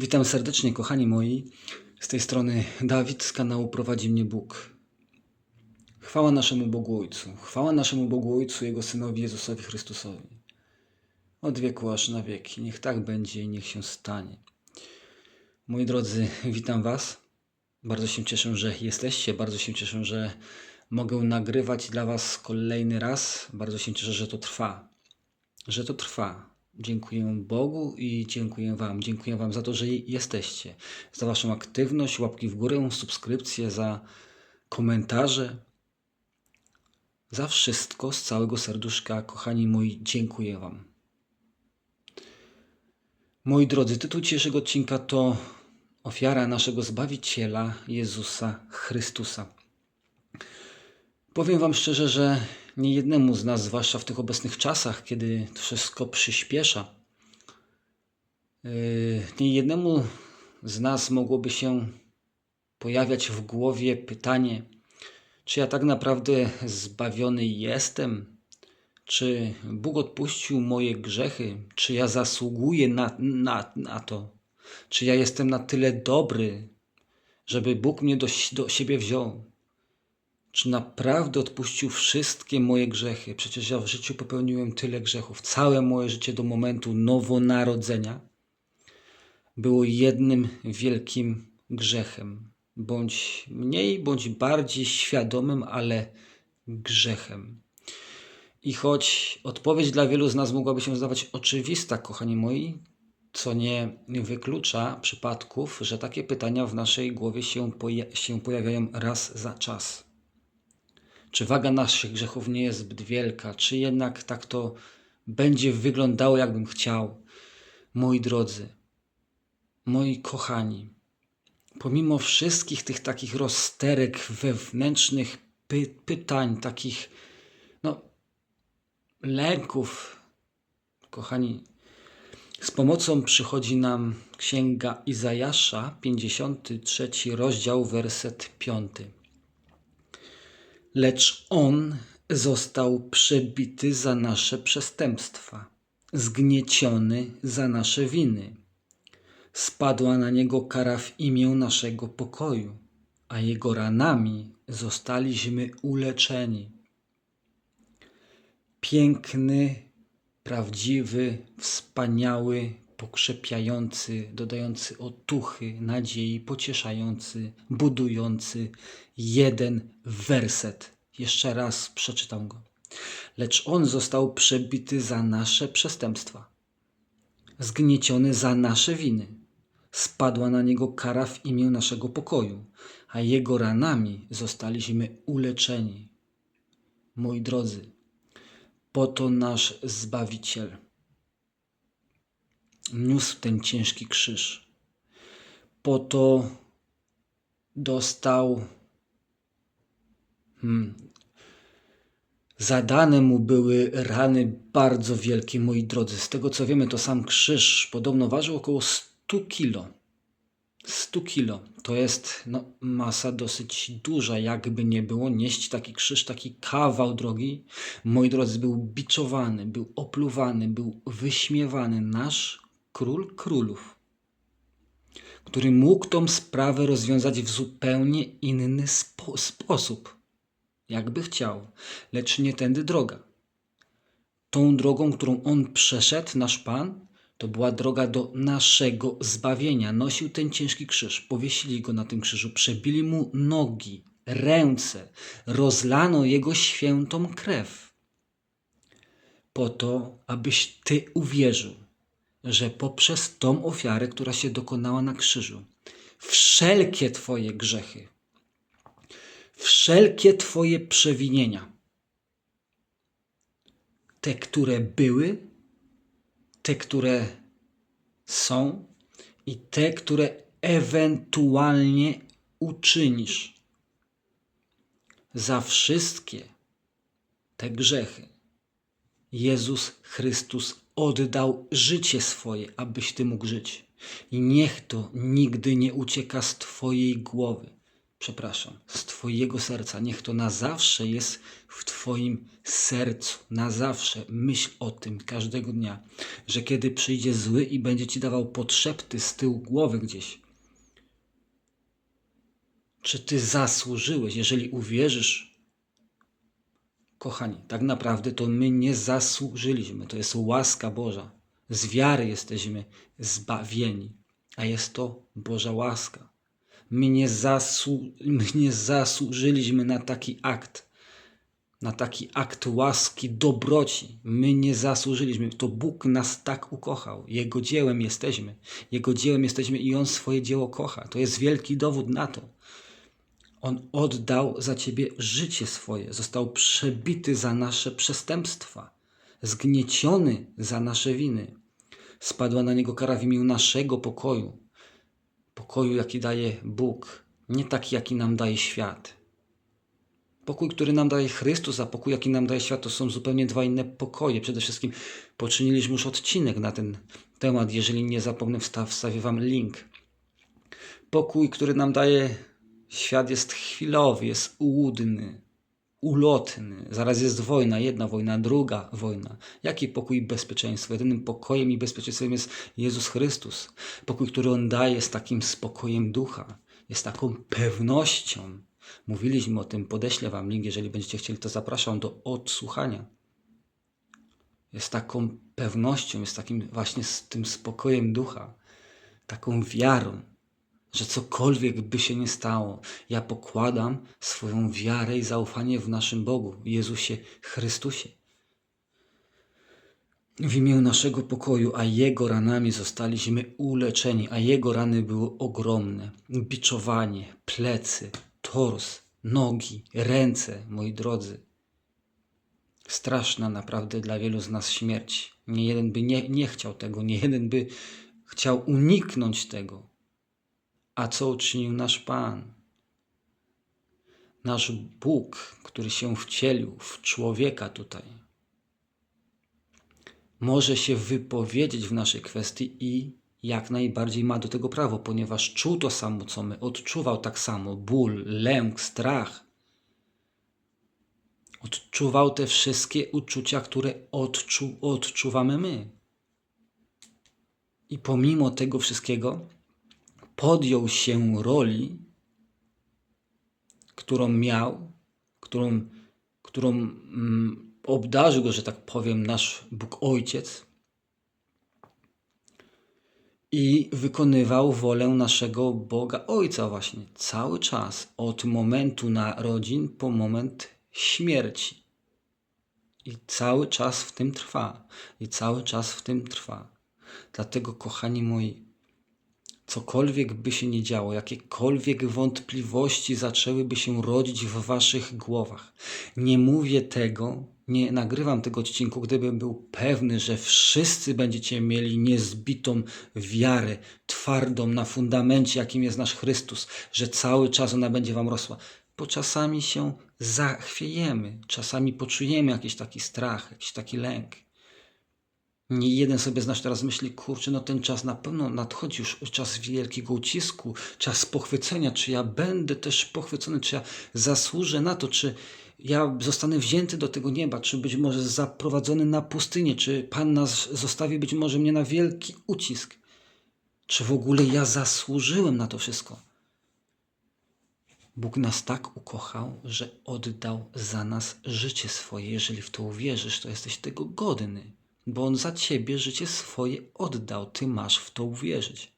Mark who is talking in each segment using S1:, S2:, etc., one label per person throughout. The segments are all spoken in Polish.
S1: Witam serdecznie, kochani moi. Z tej strony Dawid z kanału Prowadzi mnie Bóg. Chwała naszemu Bogu Ojcu. Chwała naszemu Bogu Ojcu, Jego Synowi Jezusowi Chrystusowi. Od wieku aż na wieki. Niech tak będzie i niech się stanie. Moi drodzy, witam Was. Bardzo się cieszę, że jesteście. Bardzo się cieszę, że mogę nagrywać dla Was kolejny raz. Bardzo się cieszę, że to trwa. Że to trwa. Dziękuję Bogu i dziękuję Wam. Dziękuję Wam za to, że jesteście. Za Waszą aktywność, łapki w górę, subskrypcje, za komentarze. Za wszystko z całego serduszka, kochani moi, dziękuję Wam. Moi drodzy, tytuł dzisiejszego odcinka to Ofiara naszego Zbawiciela Jezusa Chrystusa. Powiem Wam szczerze, że nie jednemu z nas, zwłaszcza w tych obecnych czasach, kiedy to wszystko przyspiesza, yy, nie jednemu z nas mogłoby się pojawiać w głowie pytanie, czy ja tak naprawdę zbawiony jestem? Czy Bóg odpuścił moje grzechy? Czy ja zasługuję na, na, na to? Czy ja jestem na tyle dobry, żeby Bóg mnie do, do siebie wziął? Czy naprawdę odpuścił wszystkie moje grzechy? Przecież ja w życiu popełniłem tyle grzechów. Całe moje życie do momentu nowonarodzenia było jednym wielkim grzechem. Bądź mniej, bądź bardziej świadomym, ale grzechem. I choć odpowiedź dla wielu z nas mogłaby się zdawać oczywista, kochani moi, co nie wyklucza przypadków, że takie pytania w naszej głowie się, poja- się pojawiają raz za czas. Czy waga naszych grzechów nie jest zbyt wielka? Czy jednak tak to będzie wyglądało, jakbym chciał? Moi drodzy, moi kochani, pomimo wszystkich tych takich rozterek wewnętrznych py- pytań, takich no, lęków, kochani, z pomocą przychodzi nam Księga Izajasza, 53 rozdział, werset 5 lecz on został przebity za nasze przestępstwa, zgnieciony za nasze winy. Spadła na niego kara w imię naszego pokoju, a jego ranami zostaliśmy uleczeni. Piękny, prawdziwy, wspaniały, pokrzepiający, dodający otuchy, nadziei, pocieszający, budujący jeden werset. Jeszcze raz przeczytam go. Lecz on został przebity za nasze przestępstwa, zgnieciony za nasze winy. Spadła na niego kara w imię naszego pokoju, a jego ranami zostaliśmy uleczeni. Moi drodzy, po to nasz Zbawiciel niósł ten ciężki krzyż. Po to dostał. Hmm, zadane mu były rany bardzo wielkie, moi drodzy. Z tego co wiemy, to sam krzyż podobno ważył około 100 kilo. 100 kilo. To jest no, masa dosyć duża, jakby nie było. Nieść taki krzyż, taki kawał drogi. Moi drodzy, był biczowany, był opluwany, był wyśmiewany. Nasz król królów, który mógł tą sprawę rozwiązać w zupełnie inny spo sposób, jakby chciał, lecz nie tędy droga. Tą drogą, którą on przeszedł, nasz Pan, to była droga do naszego zbawienia. Nosił ten ciężki krzyż, powiesili go na tym krzyżu, przebili mu nogi, ręce, rozlano jego świętą krew. Po to, abyś ty uwierzył, że poprzez tą ofiarę, która się dokonała na krzyżu, wszelkie Twoje grzechy, wszelkie Twoje przewinienia, te, które były, te, które są i te, które ewentualnie uczynisz, za wszystkie te grzechy Jezus Chrystus oddał życie swoje, abyś ty mógł żyć. I niech to nigdy nie ucieka z Twojej głowy. przepraszam, z Twojego serca. Niech to na zawsze jest w Twoim sercu. Na zawsze myśl o tym każdego dnia, że kiedy przyjdzie zły i będzie Ci dawał podszepty z tyłu głowy gdzieś, czy Ty zasłużyłeś, jeżeli uwierzysz, kochani, tak naprawdę to my nie zasłużyliśmy. To jest łaska Boża. Z wiary jesteśmy zbawieni, a jest to Boża łaska. My nie, zasłu- my nie zasłużyliśmy na taki akt, na taki akt łaski, dobroci. My nie zasłużyliśmy. To Bóg nas tak ukochał. Jego dziełem jesteśmy. Jego dziełem jesteśmy i On swoje dzieło kocha. To jest wielki dowód na to. On oddał za ciebie życie swoje, został przebity za nasze przestępstwa, zgnieciony za nasze winy. Spadła na niego kara w imię naszego pokoju, pokoju, jaki daje Bóg, nie taki, jaki nam daje świat. Pokój, który nam daje Chrystus, a pokój, jaki nam daje świat, to są zupełnie dwa inne pokoje. Przede wszystkim poczyniliśmy już odcinek na ten temat. Jeżeli nie zapomnę, wstaw, wstawię Wam link. Pokój, który nam daje świat, jest chwilowy, jest ułudny, ulotny. Zaraz jest wojna, jedna wojna, druga wojna. Jaki pokój i bezpieczeństwo? Jedynym pokojem i bezpieczeństwem jest Jezus Chrystus. Pokój, który On daje, jest takim spokojem ducha, jest taką pewnością. Mówiliśmy o tym, podeślę Wam link, jeżeli będziecie chcieli, to zapraszam do odsłuchania. Jest taką pewnością, jest takim właśnie z tym spokojem ducha, taką wiarą, że cokolwiek by się nie stało, ja pokładam swoją wiarę i zaufanie w naszym Bogu, Jezusie Chrystusie. W imię naszego pokoju, a Jego ranami zostaliśmy uleczeni, a Jego rany były ogromne. Biczowanie, plecy, tors, nogi, ręce, moi drodzy. Straszna naprawdę dla wielu z nas śmierć. Nie jeden by nie, nie chciał tego, nie jeden by chciał uniknąć tego. A co uczynił nasz Pan? Nasz Bóg, który się wcielił w człowieka tutaj, może się wypowiedzieć w naszej kwestii i jak najbardziej ma do tego prawo, ponieważ czuł to samo, co my, odczuwał tak samo ból, lęk, strach. Odczuwał te wszystkie uczucia, które odczu, odczuwamy my. I pomimo tego wszystkiego, podjął się roli, którą miał, którą, którą mm, obdarzył go, że tak powiem, nasz Bóg Ojciec i wykonywał wolę naszego Boga Ojca właśnie cały czas, od momentu narodzin po moment śmierci. I cały czas w tym trwa. I cały czas w tym trwa. Dlatego, kochani moi, cokolwiek by się nie działo, jakiekolwiek wątpliwości zaczęłyby się rodzić w waszych głowach. Nie mówię tego, nie nagrywam tego odcinku, gdybym był pewny, że wszyscy będziecie mieli niezbitą wiarę, twardą na fundamencie, jakim jest nasz Chrystus, że cały czas ona będzie wam rosła. Bo czasami się zachwiejemy, czasami poczujemy jakiś taki strach, jakiś taki lęk. Nie jeden sobie z nas teraz myśli, kurczę, no ten czas na pewno nadchodzi już czas wielkiego ucisku, czas pochwycenia, czy ja będę też pochwycony, czy ja zasłużę na to, czy ja zostanę wzięty do tego nieba, czy być może zaprowadzony na pustynię, czy Pan nas zostawi być może mnie na wielki ucisk, czy w ogóle ja zasłużyłem na to wszystko. Bóg nas tak ukochał, że oddał za nas życie swoje. Jeżeli w to uwierzysz, to jesteś tego godny bo On za ciebie życie swoje oddał. Ty masz w to uwierzyć.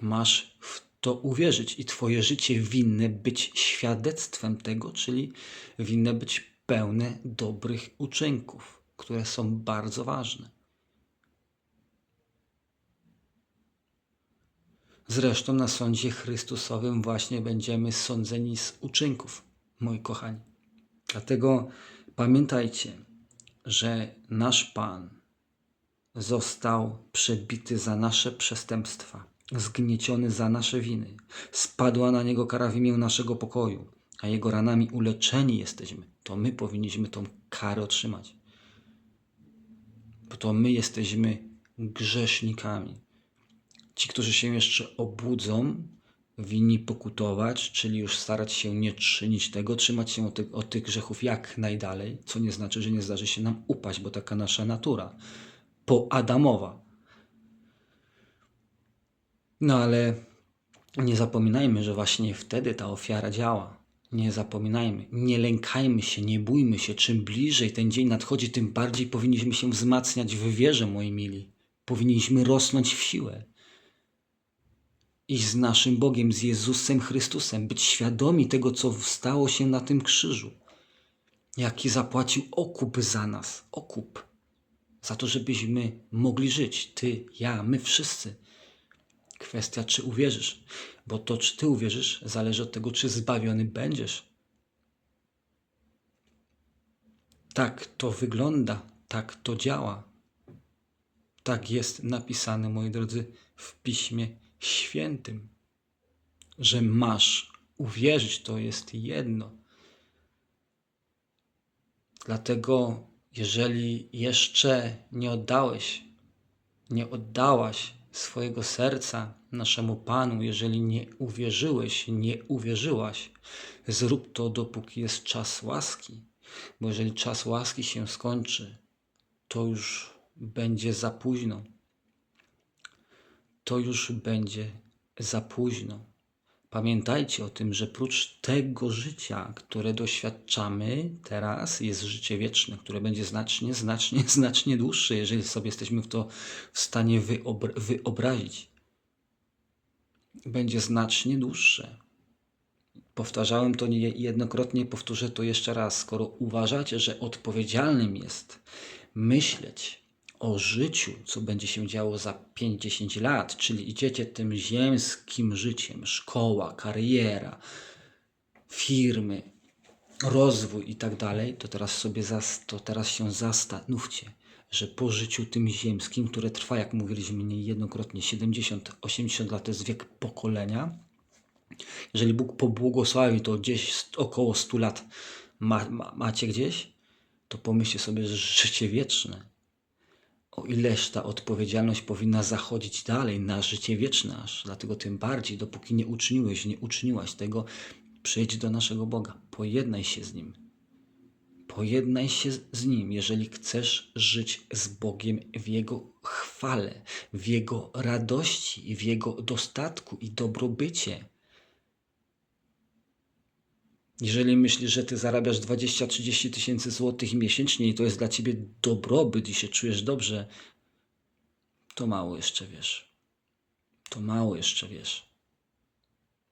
S1: Masz w to uwierzyć i twoje życie winne być świadectwem tego, czyli winne być pełne dobrych uczynków, które są bardzo ważne. Zresztą na sądzie Chrystusowym właśnie będziemy sądzeni z uczynków, moi kochani. Dlatego pamiętajcie, że nasz Pan został przebity za nasze przestępstwa, zgnieciony za nasze winy. Spadła na niego kara w imię naszego pokoju, a jego ranami uleczeni jesteśmy. To my powinniśmy tą karę otrzymać. Bo to my jesteśmy grzesznikami. Ci, którzy się jeszcze obudzą winni pokutować, czyli już starać się nie czynić tego, trzymać się od, ty, od tych grzechów jak najdalej, co nie znaczy, że nie zdarzy się nam upaść, bo taka nasza natura po Adamowa. No ale nie zapominajmy, że właśnie wtedy ta ofiara działa. Nie zapominajmy, nie lękajmy się, nie bójmy się. Czym bliżej ten dzień nadchodzi, tym bardziej powinniśmy się wzmacniać w wierze, moi mili. Powinniśmy rosnąć w siłę. Iść z naszym Bogiem, z Jezusem Chrystusem, być świadomi tego, co stało się na tym krzyżu. Jaki zapłacił okup za nas, okup. Za to, żebyśmy mogli żyć. Ty, ja, my wszyscy. Kwestia, czy uwierzysz, bo to, czy ty uwierzysz, zależy od tego, czy zbawiony będziesz. Tak to wygląda, tak to działa. Tak jest napisane, moi drodzy, w Piśmie Świętym, że masz uwierzyć, to jest jedno. Dlatego, jeżeli jeszcze nie oddałeś, nie oddałaś swojego serca naszemu Panu, jeżeli nie uwierzyłeś, nie uwierzyłaś, zrób to, dopóki jest czas łaski. Bo jeżeli czas łaski się skończy, to już będzie za późno. To już będzie za późno. Pamiętajcie o tym, że prócz tego życia, które doświadczamy teraz, jest życie wieczne, które będzie znacznie, znacznie, znacznie dłuższe, jeżeli sobie jesteśmy w to w stanie wyobra wyobrazić. Będzie znacznie dłuższe. Powtarzałem to niejednokrotnie, powtórzę to jeszcze raz. Skoro uważacie, że odpowiedzialnym jest myśleć o życiu, co będzie się działo za 5-10 lat, czyli idziecie tym ziemskim życiem, szkoła, kariera, firmy, rozwój i tak dalej, to teraz sobie zas, to teraz się zastanówcie, że po życiu tym ziemskim, które trwa, jak mówiliśmy niejednokrotnie, 70-80 lat to jest wiek pokolenia. Jeżeli Bóg pobłogosławi, to gdzieś około 100 lat ma, ma, macie gdzieś, to pomyślcie sobie, że życie wieczne o ileż ta odpowiedzialność powinna zachodzić dalej na życie wieczne aż. Dlatego tym bardziej, dopóki nie uczyniłeś, nie uczyniłaś tego, przyjdź do naszego Boga. Pojednaj się z Nim. Pojednaj się z Nim, jeżeli chcesz żyć z Bogiem w Jego chwale, w Jego radości, w Jego dostatku i dobrobycie. Jeżeli myślisz, że ty zarabiasz 20-30 tysięcy złotych miesięcznie i to jest dla ciebie dobrobyt i się czujesz dobrze, to mało jeszcze wiesz. To mało jeszcze wiesz.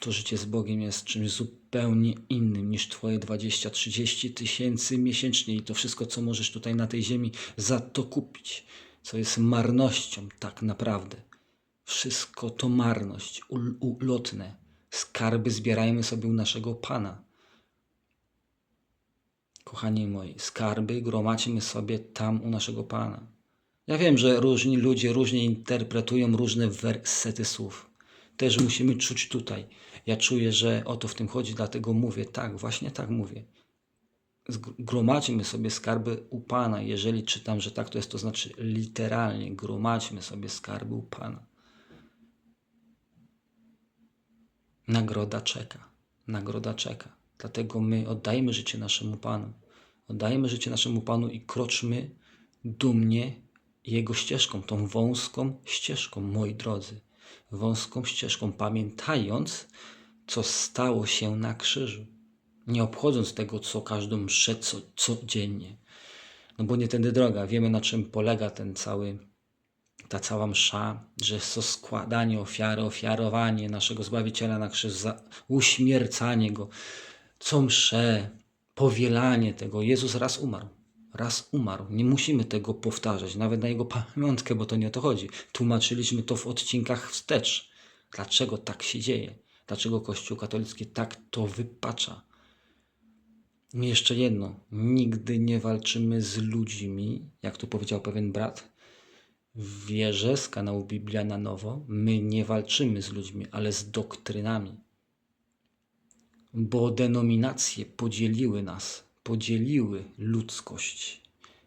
S1: To życie z Bogiem jest czymś zupełnie innym niż twoje 20-30 tysięcy miesięcznie i to wszystko, co możesz tutaj na tej ziemi za to kupić, co jest marnością tak naprawdę. Wszystko to marność, ulotne. Skarby zbierajmy sobie u naszego Pana. Kochani moi, skarby gromadźmy sobie tam u naszego Pana. Ja wiem, że różni ludzie różnie interpretują różne wersety słów. Też musimy czuć tutaj. Ja czuję, że o to w tym chodzi, dlatego mówię tak, właśnie tak mówię. Gromadźmy sobie skarby u Pana. Jeżeli czytam, że tak to jest, to znaczy literalnie gromadźmy sobie skarby u Pana. Nagroda czeka. Nagroda czeka. Dlatego my oddajmy życie naszemu Panu. Oddajmy życie naszemu Panu i kroczmy dumnie Jego ścieżką, tą wąską ścieżką, moi drodzy. Wąską ścieżką, pamiętając, co stało się na krzyżu. Nie obchodząc tego, co każdą mszę co, codziennie. No bo nie tędy droga. Wiemy, na czym polega ten cały, ta cała msza, że jest to składanie ofiary, ofiarowanie naszego Zbawiciela na krzyż, uśmiercanie Go, co msze, powielanie tego. Jezus raz umarł. Raz umarł. Nie musimy tego powtarzać, nawet na Jego pamiątkę, bo to nie o to chodzi. Tłumaczyliśmy to w odcinkach wstecz. Dlaczego tak się dzieje? Dlaczego Kościół katolicki tak to wypacza? Jeszcze jedno. Nigdy nie walczymy z ludźmi, jak tu powiedział pewien brat, w wierze z kanału Biblia na nowo. My nie walczymy z ludźmi, ale z doktrynami bo denominacje podzieliły nas, podzieliły ludzkość.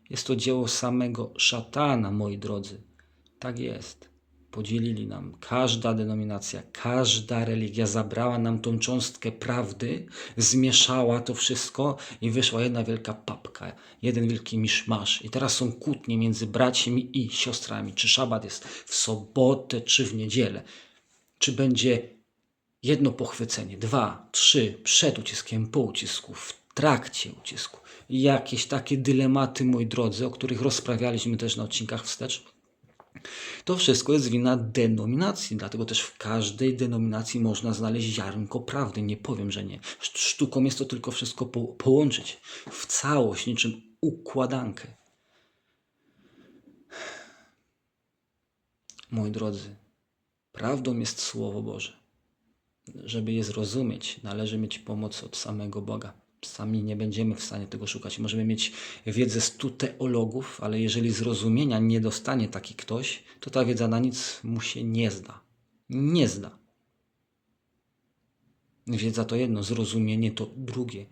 S1: Jest to dzieło samego szatana, moi drodzy. Tak jest. podzielili nam. Każda denominacja, każda religia zabrała nam tą cząstkę prawdy, zmieszała to wszystko i wyszła jedna wielka papka, jeden wielki miszmasz. I teraz są kłótnie między braćmi i siostrami, czy szabat jest w sobotę, czy w niedzielę. Czy będzie jedno pochwycenie, dwa, trzy, przed uciskiem, po ucisku, w trakcie ucisku. Jakieś takie dylematy, moi drodzy, o których rozprawialiśmy też na odcinkach wstecz. To wszystko jest wina denominacji, dlatego też w każdej denominacji można znaleźć ziarnko prawdy. Nie powiem, że nie. Szt- Sztuką jest to tylko wszystko po połączyć w całość, niczym układankę. Moi drodzy, prawdą jest Słowo Boże. Żeby je zrozumieć, należy mieć pomoc od samego Boga. Sami nie będziemy w stanie tego szukać. Możemy mieć wiedzę stu teologów, ale jeżeli zrozumienia nie dostanie taki ktoś, to ta wiedza na nic mu się nie zda. Nie zda. Wiedza to jedno, zrozumienie to drugie.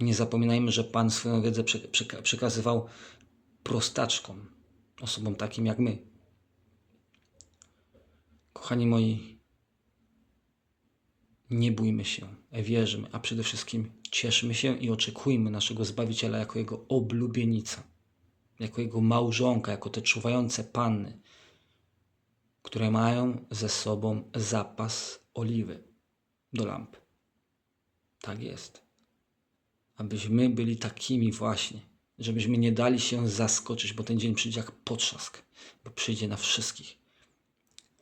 S1: Nie zapominajmy, że Pan swoją wiedzę przek- przeka- przekazywał prostaczkom, osobom takim jak my. Kochani moi, nie bójmy się, wierzmy, a przede wszystkim cieszmy się i oczekujmy naszego Zbawiciela jako Jego oblubienica, jako Jego małżonka, jako te czuwające panny, które mają ze sobą zapas oliwy do lamp. Tak jest. Abyśmy byli takimi właśnie, żebyśmy nie dali się zaskoczyć, bo ten dzień przyjdzie jak potrzask, bo przyjdzie na wszystkich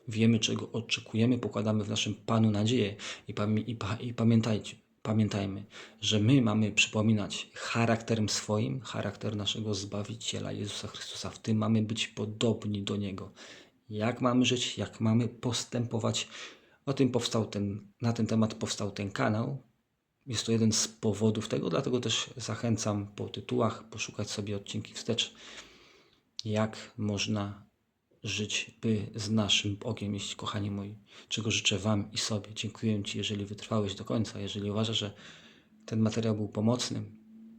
S1: wiemy, czego oczekujemy, pokładamy w naszym Panu nadzieję i, pamię- i, pa- i pamiętajcie, pamiętajmy, że my mamy przypominać charakterem swoim, charakter naszego Zbawiciela Jezusa Chrystusa. W tym mamy być podobni do Niego. Jak mamy żyć, jak mamy postępować. O tym powstał ten, na ten temat powstał ten kanał. Jest to jeden z powodów tego, dlatego też zachęcam po tytułach poszukać sobie odcinki wstecz, jak można żyć, by z naszym Bogiem iść, kochani moi, czego życzę Wam i sobie. Dziękuję Ci, jeżeli wytrwałeś do końca. Jeżeli uważasz, że ten materiał był pomocny,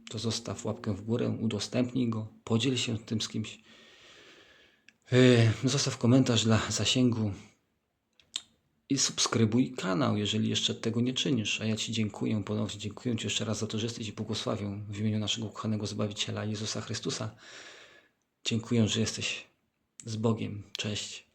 S1: to zostaw łapkę w górę, udostępnij go, podziel się tym z kimś. Yy, Zostaw komentarz dla zasięgu i subskrybuj kanał, jeżeli jeszcze tego nie czynisz. A ja Ci dziękuję ponownie, dziękuję Ci jeszcze raz za to, że jesteś i błogosławię w imieniu naszego kochanego Zbawiciela Jezusa Chrystusa. Dziękuję, że jesteś z Bogiem. Cześć.